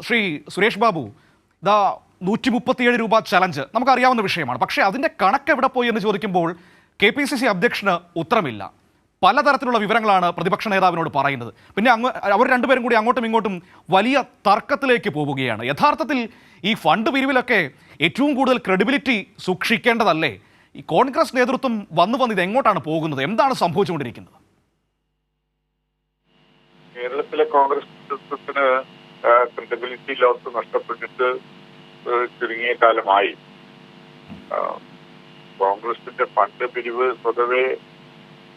Shri Suresh Babu the നൂറ്റി മുപ്പത്തിയേഴ് രൂപ ചലഞ്ച് നമുക്കറിയാവുന്ന വിഷയമാണ്. പക്ഷേ അതിന്റെ കണക്ക് എവിടെ പോയി എന്ന് ചോദിക്കുമ്പോൾ കെ പി സി സി അധ്യക്ഷന് ഉത്തരമില്ല. പലതരത്തിലുള്ള വിവരങ്ങളാണ് പ്രതിപക്ഷ നേതാവിനോട് പറയുന്നത്. പിന്നെ അങ്ങ് അവർ രണ്ടുപേരും കൂടി അങ്ങോട്ടും ഇങ്ങോട്ടും വലിയ തർക്കത്തിലേക്ക് പോവുകയാണ്. യഥാർത്ഥത്തിൽ ഈ ഫണ്ട് പിരിവിലൊക്കെ ഏറ്റവും കൂടുതൽ ക്രെഡിബിലിറ്റി സൂക്ഷിക്കേണ്ടതല്ലേ? ഈ കോൺഗ്രസ് നേതൃത്വം വന്നു വന്ന് ഇത് എങ്ങോട്ടാണ് പോകുന്നത്? എന്താണ് സംഭവിച്ചുകൊണ്ടിരിക്കുന്നത്? കേരളത്തിലെ കോൺഗ്രസ് നേതൃത്വത്തിന് ക്രെഡിബിലിറ്റി ലോസ് നഷ്ടപ്പെട്ടിട്ട് ചുരുങ്ങിയ കാലമായി. കോൺഗ്രസിന്റെ ഫണ്ട് പിരിവ് സ്വതവേ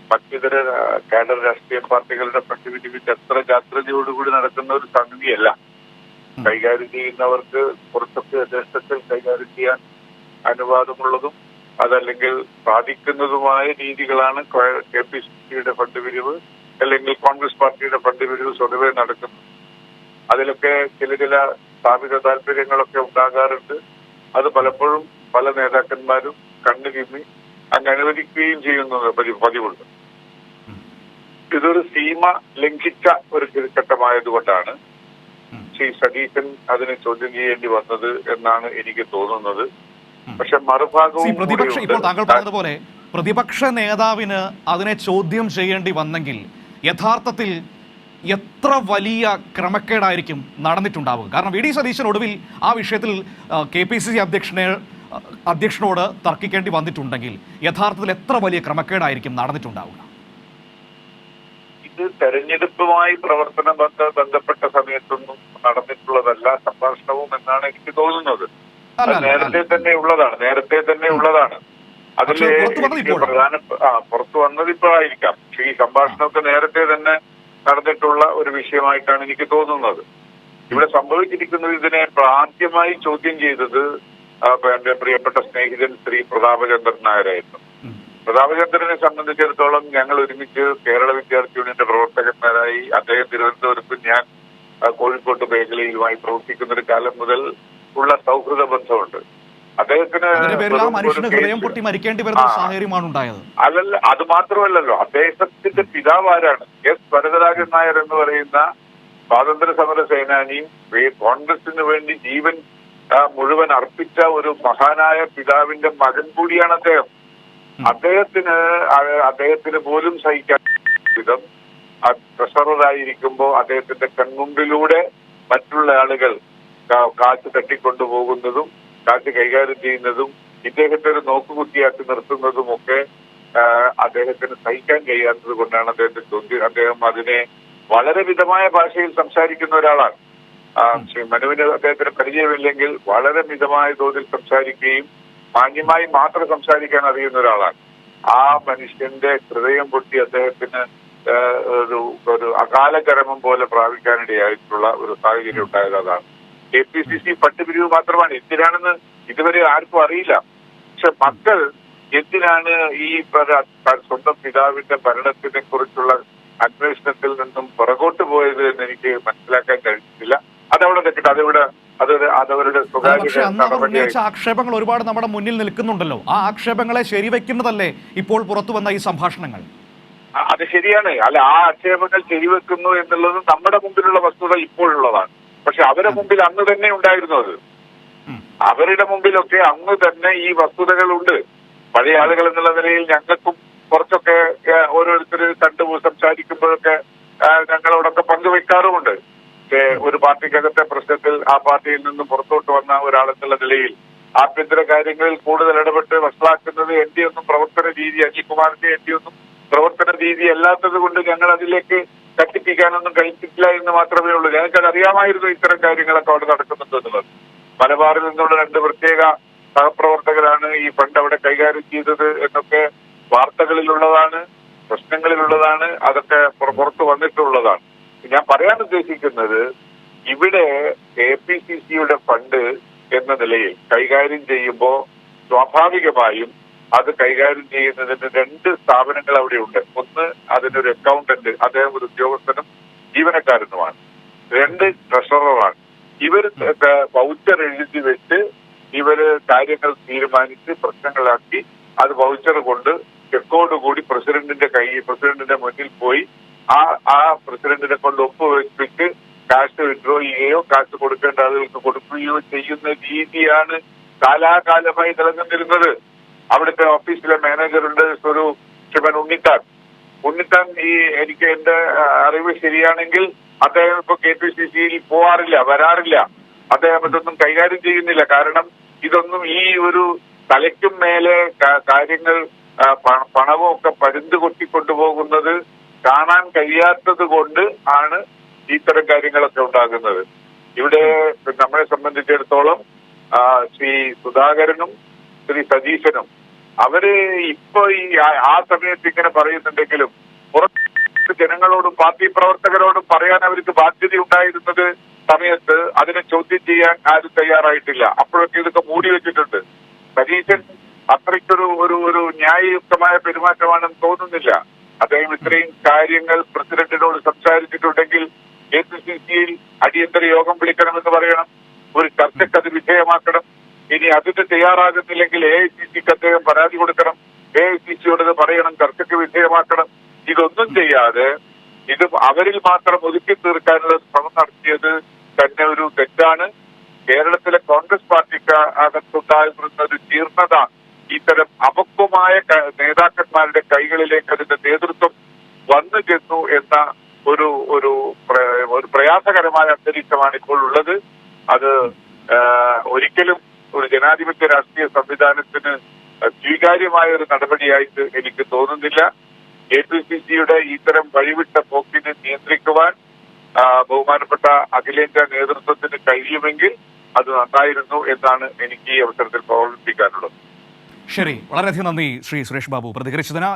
മറ്റിതര കേഡർ രാഷ്ട്രീയ പാർട്ടികളുടെ ഫണ്ട് പിരിവ് എത്ര ജാഗ്രതയോടുകൂടി നടക്കുന്ന ഒരു സംഗതിയല്ല. കൈകാര്യം ചെയ്യുന്നവർക്ക് കുറച്ചൊക്കെ യഥേഷ്ടത്തിൽ കൈകാര്യം ചെയ്യാൻ അനുവാദമുള്ളതും അതല്ലെങ്കിൽ സാധിക്കുന്നതുമായ രീതികളാണ് കെ പി സി സിയുടെ ഫണ്ട് പിരിവ് അല്ലെങ്കിൽ കോൺഗ്രസ് പാർട്ടിയുടെ ഫണ്ട് പിരിവ് സ്വതവേ നടക്കുന്നത്. അതിലൊക്കെ ചില ചില സ്ഥാപിത താല്പര്യങ്ങളൊക്കെ ഉണ്ടാകാറുണ്ട്. അത് പലപ്പോഴും പല നേതാക്കന്മാരും കണ്ണു കിമ്മി അങ്ങ് അനുവദിക്കുകയും ചെയ്യുന്നത് പതി- പതിവുണ്ട്. ഇതൊരു സീമ ലംഘിച്ച ഒരു ചുരുക്കട്ടമായതുകൊണ്ടാണ് ശ്രീ സതീശൻ അതിനെ ചോദ്യം ചെയ്യേണ്ടി വന്നത് എന്നാണ് എനിക്ക് തോന്നുന്നത്. പക്ഷെ മറുഭാഗവും പ്രതിപക്ഷ ഇപ്പോൾ താങ്കൾ. പറഞ്ഞതുപോലെ പ്രതിപക്ഷ നേതാവിന് അതിനെ ചോദ്യം ചെയ്യേണ്ടി വന്നെങ്കിൽ യഥാർത്ഥത്തിൽ എത്ര വലിയ ക്രമക്കേടായിരിക്കും നടന്നിട്ടുണ്ടാവുക? കാരണം വി ഡി സതീശൻ ഒടുവിൽ ആ വിഷയത്തിൽ കെ പി സി സി അധ്യക്ഷനെ അധ്യക്ഷനോട് തർക്കിക്കേണ്ടി വന്നിട്ടുണ്ടെങ്കിൽ യഥാർത്ഥത്തിൽ എത്ര വലിയ ക്രമക്കേടായിരിക്കും നടന്നിട്ടുണ്ടാവുക? ഇത് തെരഞ്ഞെടുപ്പുമായി പ്രവർത്തന ബന്ധ ബന്ധപ്പെട്ട സമയത്തൊന്നും നടന്നിട്ടുള്ളതല്ല സംഭാഷണവും എന്നാണ് എനിക്ക് തോന്നുന്നത്. നേരത്തെ. തന്നെ ഉള്ളതാണ് നേരത്തെ തന്നെ ഉള്ളതാണ്. അതിൽ. പ്രധാന ആ പുറത്തു വന്നത് ഇപ്പോഴായിരിക്കാം. പക്ഷേ ഈ സംഭാഷണമൊക്കെ നേരത്തെ തന്നെ നടന്നിട്ടുള്ള ഒരു വിഷയമായിട്ടാണ് എനിക്ക് തോന്നുന്നത് ഇവിടെ സംഭവിച്ചിരിക്കുന്നത് ഇതിനെ ആദ്യമായി ചോദ്യം ചെയ്തത് എന്റെ പ്രിയപ്പെട്ട സ്നേഹിതൻ ശ്രീ പ്രതാപചന്ദ്രൻ നായരായിരുന്നു. പ്രതാപചന്ദ്രനെ സംബന്ധിച്ചിടത്തോളം ഞങ്ങൾ ഒരുമിച്ച് കേരള വിദ്യാർത്ഥി യൂണിയന്റെ പ്രവർത്തകന്മാരായി അദ്ദേഹം തിരുവനന്തപുരത്ത് ഞാൻ കോഴിക്കോട്ട് മേഖലയിലുമായി പ്രവർത്തിക്കുന്ന ഒരു കാലം മുതൽ ഉള്ള സൗഹൃദ ബന്ധമുണ്ട് അദ്ദേഹത്തിന് അതിന്റെ പേരിൽ ആ വെറും ഒരു മനുഷ്യന് ഹൃദയം പൊട്ടി മരിക്കേണ്ടി വരുന്ന സാഹചര്യമാണ് ഉണ്ടായത്. അല്ലല്ല അത് മാത്രമല്ലല്ലോ. അദ്ദേഹത്തിന്റെ പിതാവ് ആരാണ്? എസ്. വരദരാജൻ നായർ എന്ന് പറയുന്ന സ്വാതന്ത്ര്യ സമര സേനാനിയും കോൺഗ്രസിന് വേണ്ടി ജീവൻ മുഴുവൻ അർപ്പിച്ച ഒരു മഹാനായ പിതാവിന്റെ മകൻ കൂടിയാണ് അദ്ദേഹം. അദ്ദേഹത്തിന് അദ്ദേഹത്തിന് പോലും സഹിക്കാൻ വിധം പ്രഷറായിരിക്കുമ്പോ അദ്ദേഹത്തിന്റെ കൺമുമ്പിലൂടെ മറ്റുള്ള ആളുകൾ കാറ്റ് തട്ടിക്കൊണ്ടുപോകുന്നതും കാശ് കൈകാര്യം ചെയ്യുന്നതും ഇദ്ദേഹത്തെ ഒരു നോക്കുകുത്തിയാക്കി നിർത്തുന്നതുമൊക്കെ ഒക്കെ അദ്ദേഹത്തിന് സഹിക്കാൻ കഴിയാത്തത് കൊണ്ടാണ് അദ്ദേഹത്തെ ചോദ്യം അദ്ദേഹം അതിനെ വളരെ മിതമായ ഭാഷയിൽ സംസാരിക്കുന്ന ഒരാളാണ്. ശ്രീ മനുവിന് അദ്ദേഹത്തിന് പരിചയമില്ലെങ്കിൽ വളരെ മിതമായ തോതിൽ സംസാരിക്കുകയും മാന്യമായി മാത്രം സംസാരിക്കാൻ അറിയുന്ന ഒരാളാണ്. ആ മനുഷ്യന്റെ ഹൃദയം പൊട്ടി അദ്ദേഹത്തിന് ഒരു ഒരു അകാല ചരമം പോലെ പ്രാപിക്കാനിടയായിട്ടുള്ള ഒരു സാഹചര്യം ഉണ്ടായത് അതാണ്. കെ പി സി സി പട്ടുപിരിവ് മാത്രമാണ്. എന്തിനാണെന്ന് ഇതുവരെ ആർക്കും അറിയില്ല. പക്ഷെ മക്കൾ എന്തിനാണ് ഈ സ്വന്തം പിതാവിന്റെ ഭരണത്തിനെ കുറിച്ചുള്ള അന്വേഷണത്തിൽ നിന്നും പുറകോട്ട് പോയത് എന്ന് എനിക്ക് മനസ്സിലാക്കാൻ കഴിഞ്ഞിട്ടില്ല. അതവിടെ നിൽക്കട്ടെ. അതിവിടെ പക്ഷേ അന്ന് ഉന്നയിച്ച ആക്ഷേപങ്ങൾ ഒരുപാട് നമ്മുടെ മുന്നിൽ നിൽക്കുന്നുണ്ടല്ലോ. ആ ആക്ഷേപങ്ങളെ ശരിവെക്കുന്നതല്ലേ ഇപ്പോൾ പുറത്തു വന്ന ഈ സംഭാഷണങ്ങൾ? അത് ശരിയാണ്. അല്ല ആ ആക്ഷേപങ്ങൾ ശരിവെക്കുന്നു എന്നുള്ളത് നമ്മുടെ മുമ്പിലുള്ള വസ്തുത ഇപ്പോഴുള്ളതാണ്. പക്ഷെ അവരുടെ മുമ്പിൽ അന്ന് തന്നെ ഉണ്ടായിരുന്നു അത്. അവരുടെ മുമ്പിലൊക്കെ അന്ന് തന്നെ ഈ വസ്തുതകളുണ്ട്. പഴയ ആളുകൾ എന്നുള്ള നിലയിൽ ഞങ്ങൾക്കും കുറച്ചൊക്കെ ഓരോരുത്തർ കണ്ടു സംസാരിക്കുമ്പോഴൊക്കെ ഞങ്ങളോടൊക്കെ പങ്കുവെക്കാറുമുണ്ട്. ഒരു പാർട്ടിക്കകത്തെ പ്രശ്നത്തിൽ ആ പാർട്ടിയിൽ നിന്നും പുറത്തോട്ട് വന്ന ഒരാളെന്നുള്ള നിലയിൽ ആഭ്യന്തര കാര്യങ്ങളിൽ കൂടുതൽ ഇടപെട്ട് വഷളാക്കുന്നത് എന്റെ ഒന്നും പ്രവർത്തന രീതി അനിൽകുമാറിന്റെ എന്റെ ഒന്നും പ്രവർത്തന രീതി അല്ലാത്തത് കൊണ്ട് ഞങ്ങൾ അതിലേക്ക് കത്തിപ്പിക്കാനൊന്നും കഴിച്ചിട്ടില്ല എന്ന് മാത്രമേ ഉള്ളൂ. ഞങ്ങൾക്ക് അറിയാമായിരുന്നു ഇത്തരം കാര്യങ്ങളൊക്കെ അവിടെ നടക്കുന്നുണ്ട് എന്നുള്ളത്. മലബാറിൽ നിന്നുള്ള രണ്ട് പ്രത്യേക സഹപ്രവർത്തകരാണ് ഈ ഫണ്ട് അവിടെ കൈകാര്യം ചെയ്തത് എന്നൊക്കെ വാർത്തകളിലുള്ളതാണ് പ്രശ്നങ്ങളിലുള്ളതാണ് അതൊക്കെ പുറത്തു വന്നിട്ടുള്ളതാണ്. ഞാൻ പറയാൻ ഉദ്ദേശിക്കുന്നത് ഇവിടെ കെ പി സി സിയുടെ ഫണ്ട് എന്ന നിലയിൽ കൈകാര്യം ചെയ്യുമ്പോൾ സ്വാഭാവികമായും അത് കൈകാര്യം ചെയ്യുന്നതിന് രണ്ട് സ്ഥാപനങ്ങൾ അവിടെയുണ്ട് ഒന്ന് അതിനൊരു അക്കൗണ്ടന്റ് അദ്ദേഹം ഒരു ഉദ്യോഗസ്ഥനും ജീവനക്കാരനുമാണ്. രണ്ട് ട്രഷററാണ് ഇവർ വൗച്ചർ എഴുതി വെച്ച് ഇവർ കാര്യങ്ങൾ തീരുമാനിച്ച് പ്രശ്നങ്ങളാക്കി അത് വൗച്ചർ കൊണ്ട് ചെക്കോട് കൂടി പ്രസിഡന്റിന്റെ കൈ പ്രസിഡന്റിന്റെ മുന്നിൽ പോയി ആ ആ പ്രസിഡന്റിനെ കൊണ്ട് ഒപ്പുവെപ്പിച്ച് കാശ് വിഡ്രോ ചെയ്യുകയോ കാശ് കൊടുക്കേണ്ട ആളുകൾക്ക് കൊടുക്കുകയോ ചെയ്യുന്ന രീതിയാണ് കാലാകാലമായി നിലനിന്നിരുന്നത്. അവിടുത്തെ ഓഫീസിലെ മാനേജറുണ്ട് ഒരു ശിവൻ ഉണ്ണിത്താൻ. ഉണ്ണിത്താൻ ഈ എനിക്ക് എന്റെ അറിവ് ശരിയാണെങ്കിൽ അദ്ദേഹം ഇപ്പൊ കെ പി സി സിയിൽ പോവാറില്ല വരാറില്ല. അദ്ദേഹം ഇതൊന്നും കൈകാര്യം ചെയ്യുന്നില്ല. കാരണം ഇതൊന്നും ഈ ഒരു തലയ്ക്കും മേലെ കാര്യങ്ങൾ പണവും ഒക്കെ പരുന്ത് കൊട്ടിക്കൊണ്ടുപോകുന്നത് കാണാൻ കഴിയാത്തത് കൊണ്ട് ആണ് ഇത്തരം കാര്യങ്ങളൊക്കെ ഉണ്ടാകുന്നത്. ഇവിടെ നമ്മളെ സംബന്ധിച്ചിടത്തോളം ശ്രീ സുധാകരനും ശ്രീ സതീശനും. അവർ ഇപ്പൊ ഈ ആ- സമയത്ത് ഇങ്ങനെ പറയുന്നുണ്ടെങ്കിലും പുറത്ത് ജനങ്ങളോടും പാർട്ടി പ്രവർത്തകരോടും പറയാൻ അവർക്ക് ബാധ്യത ഉണ്ടായിരുന്നത് സമയത്ത് അതിനെ ചോദ്യം ചെയ്യാൻ ആരും തയ്യാറായിട്ടില്ല. അപ്പോഴൊക്കെ ഇതൊക്കെ മൂടി വെച്ചിട്ടുണ്ട്. സതീശൻ അത്രയ്ക്കൊരു ഒരു ഒരു ന്യായയുക്തമായ പെരുമാറ്റമാണെന്ന് തോന്നുന്നില്ല. അദ്ദേഹം ഇത്രയും കാര്യങ്ങൾ പ്രസിഡന്റിനോട് സംസാരിച്ചിട്ടുണ്ടെങ്കിൽ കെ പി സി സിയിൽ അടിയന്തര യോഗം വിളിക്കണമെന്ന് പറയണം. ഒരു ചർച്ചയ്ക്ക് അത് വിധേയമാക്കണം. ഇനി അതിന് തയ്യാറാകുന്നില്ലെങ്കിൽ എ ഐ സി സിക്ക് അദ്ദേഹം പരാതി കൊടുക്കണം. എ ഐ സി സിയോട് ഇത് പറയണം ചർച്ചയ്ക്ക് വിധേയമാക്കണം. ഇതൊന്നും ചെയ്യാതെ ഇത് അവരിൽ മാത്രം ഒതുക്കി തീർക്കാനുള്ള ശ്രമം നടത്തിയത് തന്നെ ഒരു തെറ്റാണ്. കേരളത്തിലെ കോൺഗ്രസ് പാർട്ടിക്ക് അകത്തുണ്ടായിരുന്ന ഒരു ജീർണത ഇത്തരം അപക്വമായ നേതാക്കന്മാരുടെ കൈകളിലേക്ക് അതിന്റെ നേതൃത്വം വന്നു ചെന്നു എന്ന ഒരു ഒരു ഒരു പ്രയാസകരമായ അന്തരീക്ഷമാണ് ഇപ്പോൾ ഉള്ളത്. അത് ഒരിക്കലും ഒരു ജനാധിപത്യ രാഷ്ട്രീയ സംവിധാനത്തിന് സ്വീകാര്യമായ ഒരു നടപടിയായിട്ട് എനിക്ക് തോന്നുന്നില്ല. കെ പി സി സിയുടെ ഇത്തരം വഴിവിട്ട പോക്കിനെ നിയന്ത്രിക്കുവാൻ ബഹുമാനപ്പെട്ട അഖിലേന്ത്യാ നേതൃത്വത്തിന് കഴിയുമെങ്കിൽ അത് നന്നായിരുന്നു എന്നാണ് എനിക്ക് ഈ അവസരത്തിൽ ഓർമ്മിപ്പിക്കാനുള്ളത് ശരി വളരെയധികം നന്ദി ശ്രീ സുരേഷ് ബാബു. പ്രതികരിച്ചതിന്